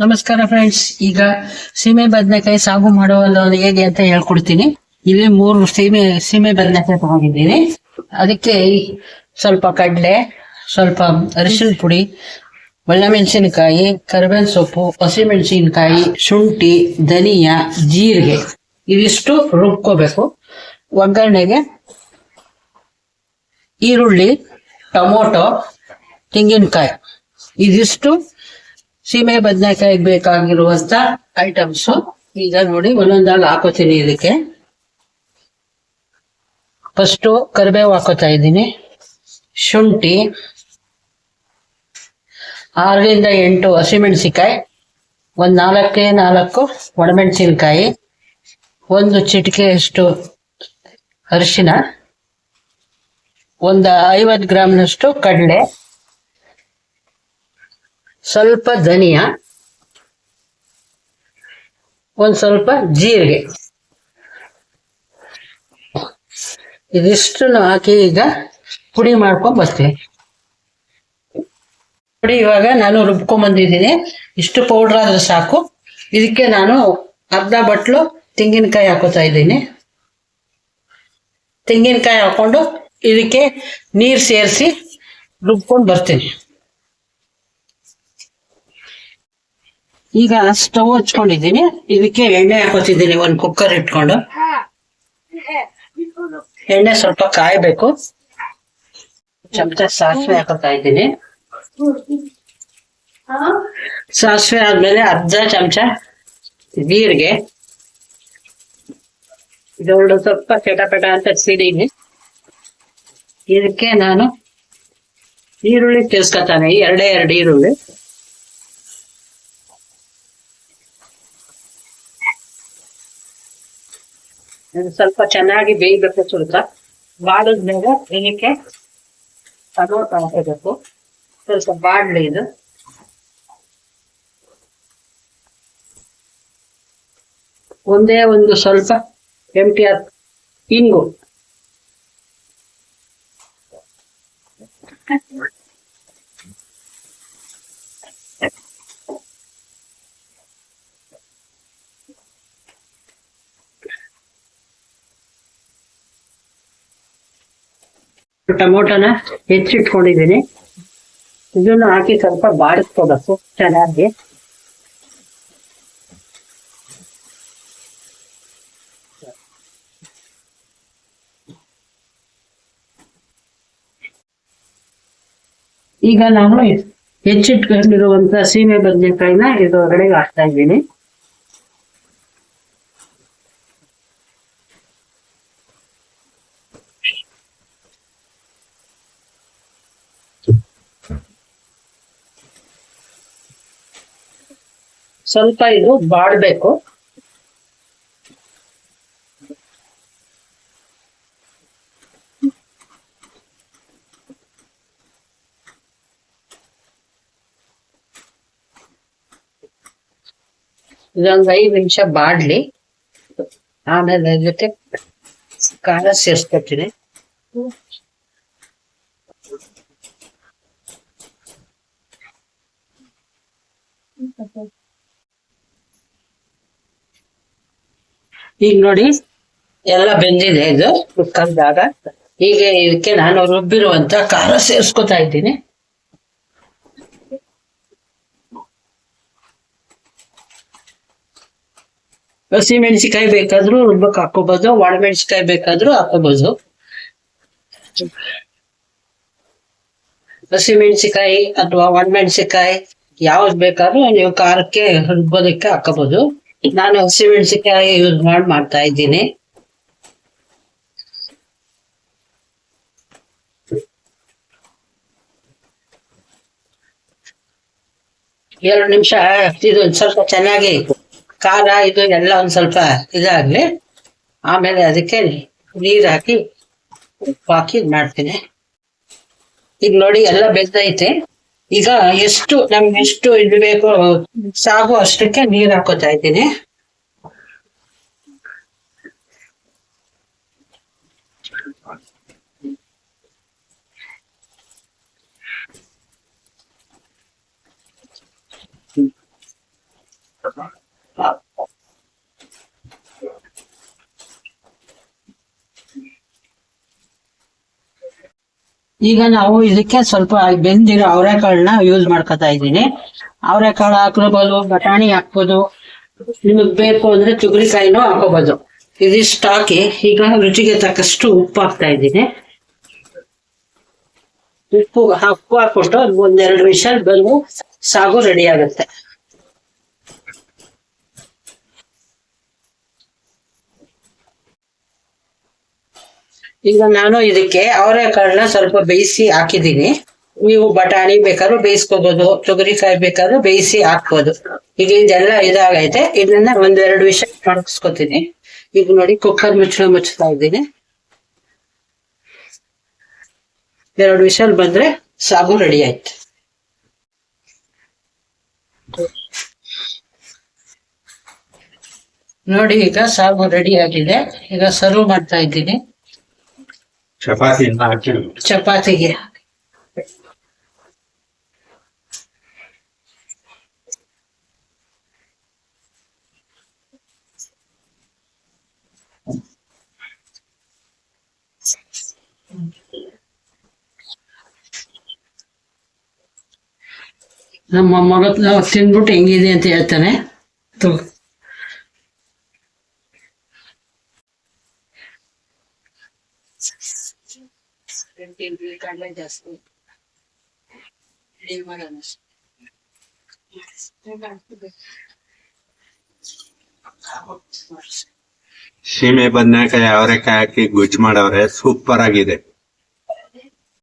ನಮಸ್ಕಾರ ಫ್ರೆಂಡ್ಸ್ ಈಗ ಸೀಮೆ ಬದನೆಕಾಯಿ ಸಾಗು ಮಾಡೋದು ಹೇಗೆ ಅಂತ ಹೇಳ್ಕೊಡ್ತೀನಿ. ಇಲ್ಲಿ ಮೂರು ಸೀಮೆ ಸೀಮೆ ಬದನೆಕಾಯಿ ತಗೊಂಡಿದ್ದೀನಿ. ಅದಕ್ಕೆ ಸ್ವಲ್ಪ ಕಡಲೆ, ಸ್ವಲ್ಪ ಅರಿಶಿನ ಪುಡಿ, ಒಳ್ಳೆಮೆಣಸಿನಕಾಯಿ, ಕರಿಬೇವಿನ ಸೊಪ್ಪು, ಹಸಿಮೆಣಸಿನಕಾಯಿ, ಶುಂಠಿ, ಧನಿಯಾ, ಜೀರಿಗೆ ಇದಿಷ್ಟು ರುಬ್ಕೋಬೇಕು. ಒಗ್ಗರಣೆಗೆ ಈರುಳ್ಳಿ, ಟೊಮೊಟೊ, ತೆಂಗಿನಕಾಯಿ ಇದಿಷ್ಟು ಸೀಮೆ ಬದನೆಕಾಯಿಗೆ ಬೇಕಾಗಿರುವಂತ ಐಟಮ್ಸ್ ಈಗ ನೋಡಿ ಒಂದೊಂದಾಗಿ ಹಾಕೋತೀನಿ ಇದಕ್ಕೆ ಫಸ್ಟು ಕರಿಬೇವು ಹಾಕೋತಾ ಇದ್ದೀನಿ. ಶುಂಠಿ. ಆರರಿಂದ ಎಂಟು ಹಸಿಮೆಣಸಿಕಾಯಿ ಒಂದು ನಾಲ್ಕೇ ನಾಲ್ಕು ಒಣಮೆಣಸಿನ್ಕಾಯಿ. ಒಂದು ಚಿಟಿಕೆಯಷ್ಟು ಅರಿಶಿನ. ಒಂದು ಐವತ್ತು ಗ್ರಾಮ್ನಷ್ಟು ಕಡಲೆ. ಸ್ವಲ್ಪ ಧನಿಯಾ, ಒಂದು ಸ್ವಲ್ಪ ಜೀರಿಗೆ. ಇದಿಷ್ಟನ್ನು ಹಾಕಿ ಈಗ ಪುಡಿ ಮಾಡ್ಕೊಂಡ್ ಬರ್ತೀನಿ. ಪುಡಿ ಇವಾಗ ನಾನು ರುಬ್ಕೊಂಡ್ ಬಂದಿದ್ದೀನಿ. ಇಷ್ಟು ಪೌಡ್ರ್ ಆದ್ರೆ ಸಾಕು. ಇದಕ್ಕೆ ನಾನು ಅರ್ಧ ಬಟ್ಲು ತೆಂಗಿನಕಾಯಿ ಹಾಕೋತಾ ಇದ್ದೀನಿ. ತೆಂಗಿನಕಾಯಿ ಹಾಕೊಂಡು ಇದಕ್ಕೆ ನೀರು ಸೇರಿಸಿ ರುಬ್ಕೊಂಡು ಬರ್ತೀನಿ. ಈಗ ಸ್ಟವ್ ಹಚ್ಕೊಂಡಿದ್ದೀನಿ. ಇದಕ್ಕೆ ಎಣ್ಣೆ ಹಾಕೋತಿದ್ದೀನಿ ಒಂದು ಕುಕ್ಕರ್ ಇಟ್ಕೊಂಡು. ಎಣ್ಣೆ. ಸ್ವಲ್ಪ ಕಾಯಬೇಕು. ಚಮಚ ಸಾಸಿವೆ ಹಾಕೋತಾ ಇದ್ದೀನಿ. ಸಾಸಿವೆ ಆದ್ಮೇಲೆ ಅರ್ಧ ಚಮಚ ಜೀರಿಗೆ. ಇದೊಂದು ಸ್ವಲ್ಪ ಪೆಟ ಪೆಟ ಅಂತ ಸಿಡೀನಿ ಇದಕ್ಕೆ ನಾನು ಈರುಳ್ಳಿ ತಿಳ್ಸ್ಕೊತಾನೆ ಎರಡೇ ಎರಡು ಈರುಳ್ಳಿ. ಸ್ವಲ್ಪ ಚೆನ್ನಾಗಿ ಬೇಯಬೇಕು ಸ್ವಲ್ಪ. ಬಾಡಿದ್ಮೇಲೆ ಇದಕ್ಕೆ ಟೊಮೊಟೊ ಹಾಕಬೇಕು. ಸ್ವಲ್ಪ ಬಾಡ್ಲಿ ಇದು. ಒಂದೇ ಒಂದು ಸ್ವಲ್ಪ ಎಂಟಿ ಇಂಗು. ಟೊಮೊಟೊನ ಹೆಚ್ಚಿಟ್ಕೊಂಡಿದ್ದೀನಿ. ಇದನ್ನು ಹಾಕಿ ಸ್ವಲ್ಪ ಬಾಡಿಸ್ಕೋಬೇಕು ಚೆನ್ನಾಗಿ. ಈಗ ನಾನು ಹೆಚ್ಚಿಟ್ಕೊಂಡಿರುವಂತ ಸೀಮೆ ಬದನೆಕಾಯಿನ ಇದ್ರೊಳಗಡೆ ಹಾಕ್ತಾ ಇದ್ದೀನಿ. ಸ್ವಲ್ಪ ಇದು ಬಾಡ್ಬೇಕು. ಇದೊಂದು ಐದು ನಿಮಿಷ ಬಾಡ್ಲಿ. ಆಮೇಲೆ ಜೊತೆ ಖಾರ ಸೇರಿಸ್ಕೊತೀನಿ ಈಗ ನೋಡಿ, ಎಲ್ಲ ಬೆಂದಿದೆ ಇದು ಕಲ್ದಾಗ ಹೀಗೆ ಇದಕ್ಕೆ ನಾನು ರುಬ್ಬಿರುವಂತ ಖಾರ ಸೇರಿಸ್ಕೊತಾ ಇದ್ದೀನಿ. ಹಸಿ ಮೆಣಸಿಕಾಯಿ ಬೇಕಾದ್ರೂ ರುಬ್ಬಕ್ ಹಾಕೋಬಹುದು ಒಣಮೆಣಸಿಕಾಯಿ ಬೇಕಾದ್ರೂ ಹಾಕೋಬಹುದು ಹಸಿ ಮೆಣಸಿಕಾಯಿ ಅಥವಾ ಒಣಮೆಣಸಿಕಾಯಿ ಯಾವ್ದು ಬೇಕಾದ್ರೂ ನೀವು ಖಾರಕ್ಕೆ ರುಬ್ಬೋದಕ್ಕೆ ಹಾಕೋಬಹುದು ನಾನು ಹಸಿ ಮೆಣಸಿಕಾಯಿ ಯೂಸ್ ಮಾಡಿ, ಮಾಡ್ತಾ ಇದ್ದೀನಿ. ಎರಡು ನಿಮಿಷ, ಇದು ಒಂದ್ ಸ್ವಲ್ಪ ಚೆನ್ನಾಗಿ ಖಾರ, ಇದು ಎಲ್ಲ ಒಂದ್ ಸ್ವಲ್ಪ ಇದಾಗ್ಲಿ. ಆಮೇಲೆ ಅದಕ್ಕೆ ನೀರ್ ಹಾಕಿ, ಉಪ್ಪು ಹಾಕಿ ಮಾಡ್ತೀನಿ. ಈಗ ನೋಡಿ, ಎಲ್ಲ ಬೆಂದೈತೆ. ಈಗ ಎಷ್ಟು ನಮ್ಗೆ ಎಷ್ಟು ಇದು ಬೇಕು ಸಾಗು ಅಷ್ಟಕ್ಕೆ ನೀರ್ ಹಾಕೋತಾ ಇದ್ದೀನಿ. ಈಗ ನಾವು ಇದಕ್ಕೆ ಸ್ವಲ್ಪ ಬೆಂದಿರೋ ಅವರೆಕಾಳನ್ನ ಯೂಸ್ ಮಾಡ್ಕೊತಾ ಇದ್ದೀನಿ. ಅವರೆಕಾಳು ಹಾಕೋಬಹುದು ಬಟಾಣಿ ಹಾಕ್ಬೋದು. ನಿಮಗ್ ಬೇಕು ಅಂದ್ರೆ ಚುಗುರಿಕಾಯಿನೂ ಹಾಕೋಬಹುದು ಇದಿಷ್ಟು ಹಾಕಿ ಈಗ ರುಚಿಗೆ ತಕ್ಕಷ್ಟು ಉಪ್ಪು ಹಾಕ್ತಾ ಇದ್ದೀನಿ. ಉಪ್ಪು ಉಪ್ಪು ಹಾಕ್ಬಿಟ್ಟು ಒಂದೆರಡು ನಿಮಿಷ ಬಂದು ಸಾಗು ರೆಡಿ ಆಗುತ್ತೆ. ಈಗ ನಾನು ಇದಕ್ಕೆ ಅವರೆಕಾಳನ್ನ ಸ್ವಲ್ಪ ಬೇಯಿಸಿ ಹಾಕಿದ್ದೀನಿ. ನೀವು ಬಟಾಣಿ ಬೇಕಾದ್ರೂ ಬೇಯಿಸ್ಕೋಬಹುದು ತೊಗರಿಕಾಯಿ ಬೇಕಾದ್ರೂ ಬೇಯಿಸಿ ಹಾಕ್ಬೋದು. ಈಗ ಇದೆಲ್ಲ ಇದಾಗೈತೆ. ಇದನ್ನ ಒಂದೆರಡು ವಿಷ ಮಾಡಿಸ್ಕೊತೀನಿ. ಈಗ ನೋಡಿ ಕುಕ್ಕರ್ ಮುಚ್ಚಳ ಮುಚ್ಚತಾ ಇದ್ದೀನಿ. ಎರಡು ವಿಷಲ್ ಬಂದ್ರೆ ಸಾಗು ರೆಡಿ ಆಯ್ತು. ನೋಡಿ ಈಗ ಸಾಗು ರೆಡಿ ಆಗಿದೆ. ಈಗ ಸರ್ವ್ ಮಾಡ್ತಾ ಇದ್ದೀನಿ. ಚಪಾತಿಯಿಂದ ಹಾಕಿ ಚಪಾತಿಗೆ ನಮ್ಮ ಮಗ ತಿಂದ್ಬಿಟ್ಟು ಹೆಂಗಿದೆ ಅಂತ ಹೇಳ್ತಾನೆ ತಗೋ. ಕಡಲೆ ಜಾಸ್ತಿ ನೀವು ಮಾಡೋಣ ಅಷ್ಟೇ. ಸೀಮೆ ಬದನೆಕಾಯಿ ಅವರೆಕಾಯಿ ಹಾಕಿ ಗೊಜ್ಜು ಮಾಡವ್ರೆ ಸೂಪರ್ ಆಗಿದೆ